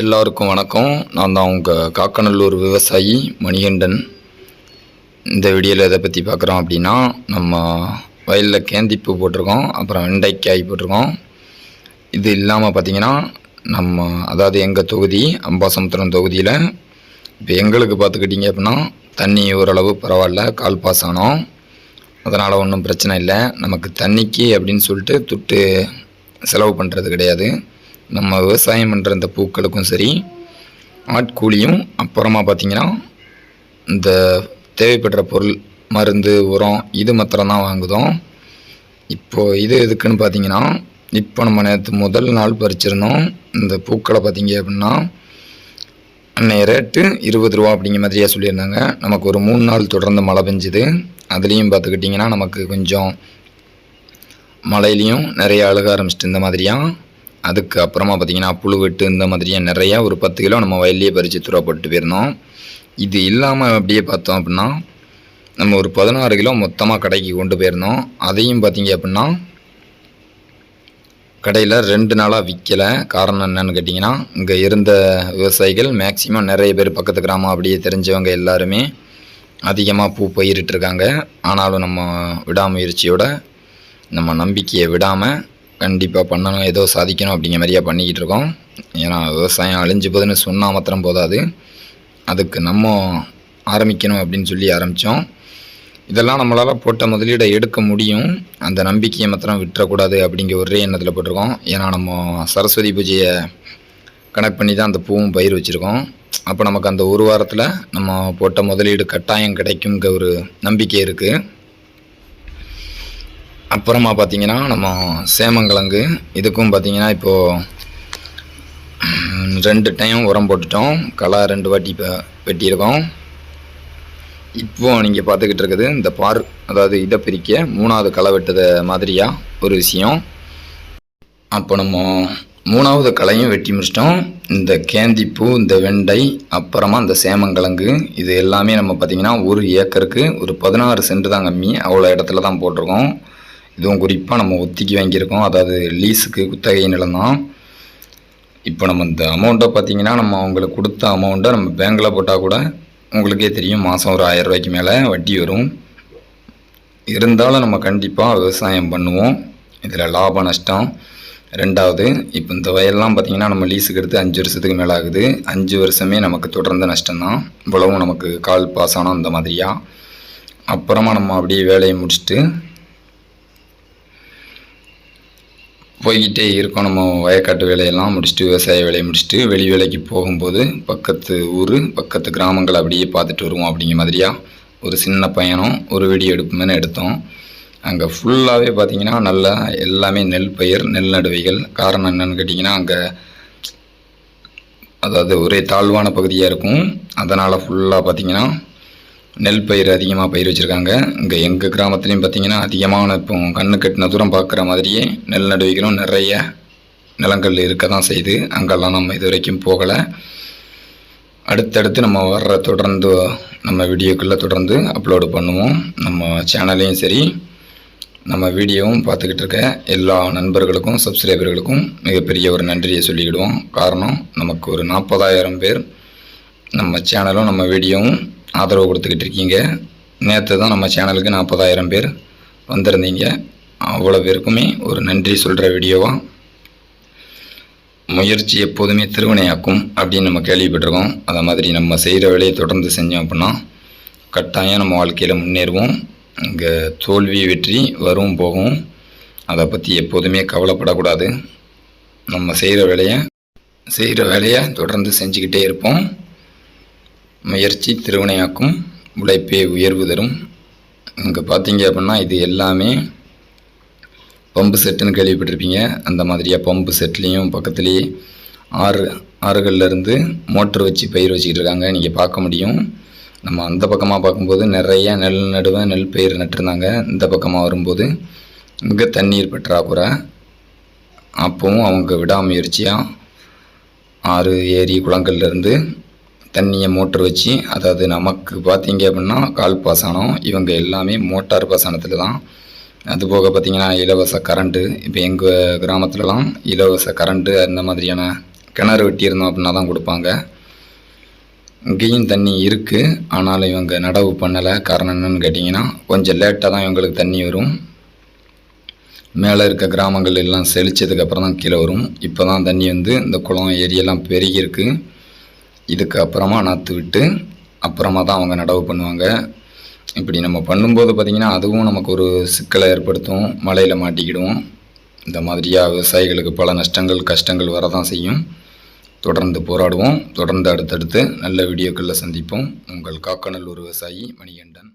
எல்லாருக்கும் வணக்கம். நான் தான் உங்கள் காக்கநல்லூர் விவசாயி மணிகண்டன். இந்த வீடியோவில் எதை பற்றி பார்க்குறோம் அப்படின்னா நம்ம வயலில் கேந்திப்பூ போட்டிருக்கோம் அப்புறம் வெண்டைக்காய் போட்டிருக்கோம். இது இல்லாமல் பார்த்தீங்கன்னா நம்ம அதாவது எங்கள் தொகுதி அம்பாசமுத்திரம் தொகுதியில் இப்போ எங்களுக்கு பார்த்துக்கிட்டிங்க அப்படின்னா தண்ணி ஓரளவு பரவாயில்ல கால் பாஸ் ஆனோம். அதனால் ஒன்றும் பிரச்சனை இல்லை. நமக்கு தண்ணிக்கு அப்படின்னு சொல்லிட்டு துட்டு செலவு பண்ணுறது கிடையாது. நம்ம விவசாயம் பண்ணுற இந்த பூக்களுக்கும் சரி ஆட்கூலியும் அப்புறமா பார்த்திங்கன்னா இந்த தேவைப்படுற பொருள் மருந்து உரம் இது மாத்திரம்தான் வாங்குதோம். இப்போது இது எதுக்குன்னு பார்த்தீங்கன்னா இப்போ நம்ம நேற்று முதல் நாள் பறிச்சிருந்தோம். இந்த பூக்களை பார்த்தீங்க அப்படின்னா அன்னைய ரேட்டு இருபது ரூபா அப்படிங்கிற மாதிரியா சொல்லியிருந்தாங்க. நமக்கு ஒரு மூணு நாள் தொடர்ந்து மழை பெஞ்சுது. அதுலேயும் பார்த்துக்கிட்டிங்கன்னா நமக்கு கொஞ்சம் மழையிலையும் நிறைய அழுக ஆரம்பிச்சிட்டு இந்த மாதிரியா. அதுக்கு அப்புறமா பார்த்திங்கன்னா புழு வெட்டு இந்த மாதிரியே நிறையா ஒரு பத்து கிலோ நம்ம வயல்லையே பறித்து தூரப்பட்டு போயிருந்தோம். இது இல்லாமல் அப்படியே பார்த்தோம் அப்படின்னா நம்ம ஒரு பதினாறு கிலோ மொத்தமாக கடைக்கு கொண்டு போயிருந்தோம். அதையும் பார்த்தீங்க அப்படின்னா கடையில் ரெண்டு நாளாக விற்கலை காரணம் என்னன்னு கேட்டிங்கன்னா இங்கே இருந்த விவசாயிகள் மேக்சிமம் நிறைய பேர் பக்கத்து கிராமம் அப்படியே தெரிஞ்சவங்க எல்லாருமே அதிகமாக பூ பயிரிட்டுருக்காங்க. ஆனாலும் நம்ம விடாமுயற்சியோட நம்ம நம்பிக்கையை விடாமல் கண்டிப்பாக பண்ணணும். ஏதோ சாதிக்கணும் அப்படிங்கிற மாதிரியா பண்ணிக்கிட்டு இருக்கோம். ஏன்னா விவசாயம் அழிஞ்சு போகுதுன்னு சொன்னால் மாத்திரம் போதாது. அதுக்கு நம்ம ஆரம்பிக்கணும் அப்படின்னு சொல்லி ஆரம்பித்தோம் இதெல்லாம் நம்மளால் போட்ட முதலீடை எடுக்க முடியும். அந்த நம்பிக்கையை மாத்திரம் விட்டுறக்கூடாது அப்படிங்கிற ஒரே எண்ணத்தில் போட்டிருக்கோம். ஏன்னா நம்ம சரஸ்வதி பூஜையை கனெக்ட் பண்ணி தான் அந்த பூவும் பயிர் வச்சுருக்கோம். அப்போ நமக்கு அந்த ஒரு வாரத்தில் நம்ம போட்ட முதலீடு கட்டாயம் கிடைக்குங்கிற ஒரு நம்பிக்கை இருக்குது அப்புறமா பார்த்தீங்கன்னா நம்ம சேமங்கிழங்கு. இதுக்கும் பார்த்தீங்கன்னா இப்போது ரெண்டு டைம் உரம் போட்டுட்டோம். களை ரெண்டு வாட்டி இப்போ வெட்டியிருக்கோம். இப்போது நீங்கள் பார்த்துக்கிட்டு இருக்குது இந்த பார் அதாவது இதை பிரிக்க மூணாவது களை வெட்டத மாதிரியாக ஒரு விஷயம். அப்போ நம்ம மூணாவது களையும் வெட்டி முடிச்சிட்டோம். இந்த கேந்திப்பூ இந்த வெண்டை அப்புறமா இந்த சேமங்கிழங்கு இது எல்லாமே நம்ம பார்த்திங்கன்னா ஒரு ஏக்கருக்கு ஒரு பதினாறு சென்ட் தான் கம்மி அவ்வளோ இடத்துல தான் போட்டிருக்கோம். இதுவும் குறிப்பாக நம்ம ஒத்திக்கி வாங்கியிருக்கோம். அதாவது லீஸுக்கு குத்தகை நிலம் தான். இப்போ நம்ம இந்த அமௌண்ட்டை பார்த்தீங்கன்னா நம்ம அவங்களுக்கு கொடுத்த அமௌண்ட்டை நம்ம பேங்க்கில் போட்டால் கூட உங்களுக்கே தெரியும். மாதம் ஒரு ஆயிரம் ரூபாய்க்கு மேலே வட்டி வரும். இருந்தாலும் நம்ம கண்டிப்பாக விவசாயம் பண்ணுவோம். இதில் லாப நஷ்டம். ரெண்டாவது இப்போ இந்த வயல்லாம் பார்த்திங்கன்னா நம்ம லீஸுக்கு எடுத்து அஞ்சு வருஷத்துக்கு மேலே ஆகுது. அஞ்சு வருஷமே நமக்கு தொடர்ந்து நஷ்டம்தான் இவ்வளவும் நமக்கு கால் பாஸ் ஆனால் அந்த மாதிரியாக அப்புறமா நம்ம அப்படியே வேலையை முடிச்சுட்டு போய்கிட்டே இருக்கோம். நம்ம வயக்காட்டு வேலையெல்லாம் முடிச்சுட்டு விவசாய வேலையை முடிச்சுட்டு வெளி வேலைக்கு போகும்போது பக்கத்து ஊர் பக்கத்து கிராமங்கள் அப்படியே பார்த்துட்டு வருவோம் அப்படிங்கிற மாதிரியா? ஒரு சின்ன பயணம் ஒரு வீடியோ எடுப்புமேனு எடுத்தோம். அங்கே ஃபுல்லாகவே பார்த்தீங்கன்னா நல்லா எல்லாமே நெல் பயிர் நெல் நடுவைகள். காரணம் என்னென்னு கேட்டிங்கன்னா அங்கே அதாவது ஒரே தாழ்வான பகுதியாக இருக்கும். அதனால் ஃபுல்லாக பார்த்தீங்கன்னா நெல் பயிர் அதிகமாக பயிர் வச்சுருக்காங்க. இங்கே எங்கள் கிராமத்துலேயும் பார்த்திங்கன்னா அதிகமான இப்போ கண்ணு கட்டின தூரம் பார்க்குற மாதிரியே நெல் நடுவிகளும் நிறைய நிலங்கள் இருக்க தான் செய்யுது. அங்கெல்லாம் நம்ம இது வரைக்கும் போகலை. அடுத்தடுத்து நம்ம வர்ற தொடர்ந்து நம்ம வீடியோக்குள்ளே தொடர்ந்து அப்லோடு பண்ணுவோம். நம்ம சேனலையும் சரி நம்ம வீடியோவும் பார்த்துக்கிட்டு இருக்க எல்லா நண்பர்களுக்கும் சப்ஸ்கிரைபர்களுக்கும் மிகப்பெரிய ஒரு நன்றியை சொல்லிக்கிடுவோம். காரணம் நமக்கு ஒரு நாற்பதாயிரம் பேர் நம்ம சேனலும் நம்ம வீடியோவும் ஆதரவு கொடுத்துக்கிட்டு இருக்கீங்க. நேற்று தான் நம்ம சேனலுக்கு நாற்பதாயிரம் பேர் வந்திருந்தீங்க. அவ்வளோ பேருக்குமே ஒரு நன்றி சொல்கிற வீடியோவாக முயற்சி எப்போதுமே திருவினையாக்கும் அப்படின்னு நம்ம கேள்விப்பட்டிருக்கோம். அதை மாதிரி நம்ம செய்கிற வேலையை தொடர்ந்து செஞ்சோம் அப்படின்னா கட்டாயம் நம்ம வாழ்க்கையில் முன்னேறுவோம். இங்கே தோல்வி வெற்றி வரும் போகும். அதை பற்றி எப்போதுமே கவலைப்படக்கூடாது. நம்ம செய்கிற வேலையை செய்கிற வேலையை தொடர்ந்து செஞ்சுக்கிட்டே இருப்போம். முயற்சி திருவினையாக்கும் உழைப்பே உயர்வு தரும். இங்கே பார்த்தீங்க அப்படின்னா இது எல்லாமே பம்பு செட்டுன்னு கேள்விப்பட்டிருப்பீங்க. அந்த மாதிரியாக பம்பு செட்லேயும் பக்கத்துலேயே ஆறு ஆறுகள்லேருந்து மோட்ரு வச்சு பயிர் வச்சுக்கிட்டு இருக்காங்க நீங்கள் பார்க்க முடியும். நம்ம அந்த பக்கமாக பார்க்கும்போது நிறைய நெல் நடுவேன் நெல் பயிர் நட்டுருந்தாங்க. இந்த பக்கமாக வரும்போது இங்கே தண்ணீர் பற்றாக்குறை. அப்போவும் அவங்க விடாமுயற்சியாக ஆறு ஏரி குளங்கள்லேருந்து தண்ணியை மோட்ரு வச்சு அதாவது நமக்கு பார்த்தீங்க அப்படின்னா கால் பாசனம் இவங்க எல்லாமே மோட்டார் பாசனத்தில் தான். அதுபோக பார்த்திங்கன்னா இலவச கரண்ட்டு இப்போ எங்கள் கிராமத்துலலாம் இலவச கரண்ட்டு அந்த மாதிரியான கிணறு வெட்டியிருந்தோம் அப்படின்னா தான் கொடுப்பாங்க. இங்கேயும் தண்ணி இருக்குது ஆனாலும் இவங்க நடவு பண்ணலை. காரணம் என்னன்னு கேட்டிங்கன்னா கொஞ்சம் லேட்டாக தான் இவங்களுக்கு தண்ணி வரும். மேலே இருக்க கிராமங்கள் எல்லாம் செழித்ததுக்கப்புறம் தான் கீழே வரும். இப்போ தான் தண்ணி வந்து இந்த குளம் ஏரியெல்லாம் பெருகியிருக்கு. இதுக்கு அப்புறமா நாற்று விட்டு அப்புறமா தான் அவங்க நடவு பண்ணுவாங்க. இப்படி நம்ம பண்ணும்போது பார்த்திங்கன்னா அதுவும் நமக்கு ஒரு சிக்கலை ஏற்படுத்தும். மழையில் மாட்டிக்கிடுவோம். இந்த மாதிரியாக விவசாயிகளுக்கு பல நஷ்டங்கள் கஷ்டங்கள் வரதான் செய்யும். தொடர்ந்து போராடுவோம். தொடர்ந்து அடுத்தடுத்து நல்ல வீடியோக்களில் சந்திப்போம். உங்கள் காக்கநல்லூர் விவசாயி மணிகண்டன்.